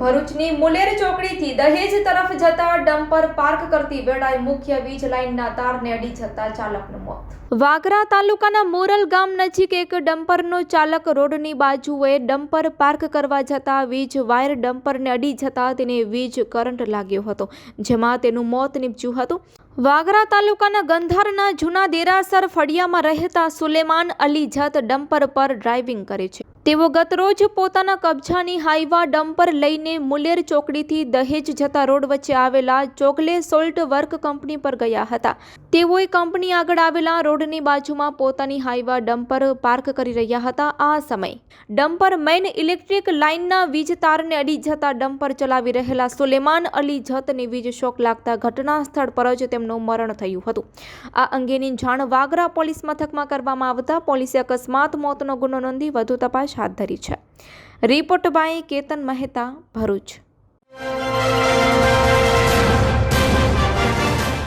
લઈને મુલેર ચોકડીથી દહેજ તરફ જતા ડમ્પર પાર્ક કરતી વેળાએ મુખ્ય વીજ લાઇનના તારને અડી જતા ચાલકનું મોત. વાગરા તાલુકાના મોરલ ગામ નજીક એક ડમ્પરનો ચાલક રોડની બાજુએ ડમ્પર પાર્ક કરવા જતા વીજ વાયર ડમ્પરને અડી જતા તેને વીજ કરંટ લાગ્યો હતો, જેમાં તેનું મોત નીપજ્યું હતું. વાગરા તાલુકાના ગંધારના જૂના દેરાસર ફળિયામાં રહેતા સુલેમાન અલી જત ડમ્પર પર ડ્રાઇવિંગ કરે છે. તેઓ ગતરોજ પોતાના કબજાની હાઈવા ડમ્પર લઈને મુલેર ચોકડીથી દહેજ જતા રોડ વચ્ચે આવેલા ચોકલે સોલ્ટ વર્ક કંપની પર ગયા હતા. તેઓએ કંપની આગળ આવેલા રોડની બાજુમાં પોતાની હાઈવા ડમ્પર પાર્ક કરી રહ્યા હતા. આ સમયે ડમ્પર મેઇન ઇલેક્ટ્રિક લાઇનના વીજ તારને અડી જતા ડમ્પર ચલાવી રહેલા સુલેમાન અલી જતને વીજ શોક લાગતા ઘટના સ્થળ પર જ તેમનું મરણ થયું હતું. આ અંગેની જાણ વાગરા પોલીસ મથકમાં કરવામાં આવતા પોલીસે અકસ્માત, મોતનો ગુનો નોંધી વધુ તપાસ હાથ ધરી છે. Report by Ketan Mehta Bharuch.